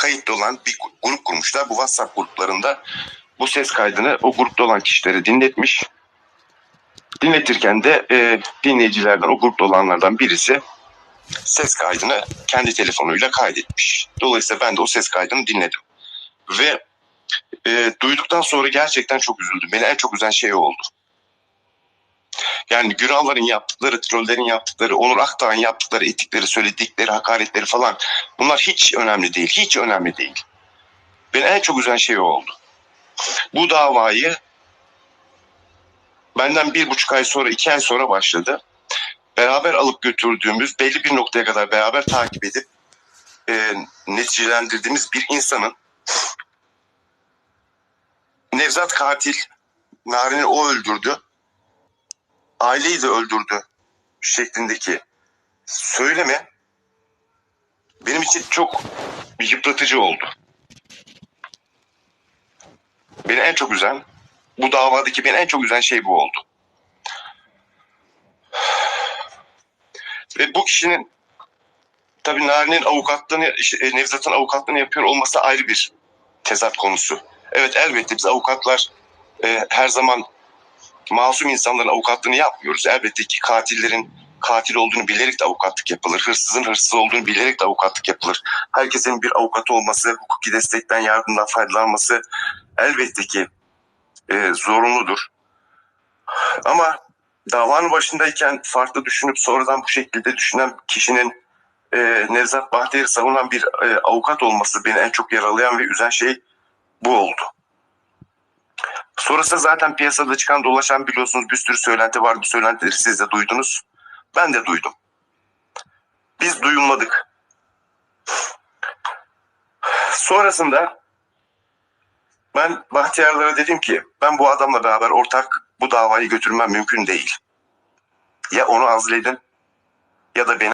kayıtlı olan bir grup kurmuşlar. Bu WhatsApp gruplarında bu ses kaydını o grupta olan kişilere dinletmiş. Dinletirken de e, dinleyicilerden, o grupta olanlardan birisi ses kaydını kendi telefonuyla kaydetmiş. Dolayısıyla ben de o ses kaydını dinledim. Ve e, duyduktan sonra gerçekten çok üzüldüm. Beni en çok üzen şey oldu. Yani Günalların yaptıkları, trollerin yaptıkları, Onur Akdağ'ın yaptıkları, ettikleri, söyledikleri, hakaretleri falan bunlar hiç önemli değil. Hiç önemli değil. Beni en çok üzen şey oldu. Bu davayı benden bir buçuk ay sonra, iki ay sonra başladı. Beraber alıp götürdüğümüz, belli bir noktaya kadar beraber takip edip e, neticelendirdiğimiz bir insanın Nevzat katil, Narin'i o öldürdü, aileyi de öldürdü şeklindeki söyleme benim için çok yıpratıcı oldu. Beni en çok üzen, bu davadaki beni en çok üzen şey bu oldu. Ve bu kişinin tabii Nari'nin avukatlığını, e, Nevzat'ın avukatlığını yapıyor olması ayrı bir tezat konusu. Evet elbette biz avukatlar e, her zaman masum insanların avukatlığını yapmıyoruz. Elbette ki katillerin katil olduğunu bilerek de avukatlık yapılır. Hırsızın hırsız olduğunu bilerek de avukatlık yapılır. Herkesin bir avukatı olması, hukuki destekten, yardımdan faydalanması elbette ki e, zorunludur. Ama davanın başındayken farklı düşünüp sonradan bu şekilde düşünen kişinin e, Nevzat Bahtiyar'ı savunan bir e, avukat olması beni en çok yaralayan ve üzen şey bu oldu. Sonrasında zaten piyasada çıkan dolaşan biliyorsunuz bir sürü söylenti var. Bu söylentileri siz de duydunuz. Ben de duydum. Biz duyulmadık. Sonrasında ben Bahtiyarlara dedim ki ben bu adamla beraber ortak bu davayı götürmem mümkün değil. Ya onu azledin ya da beni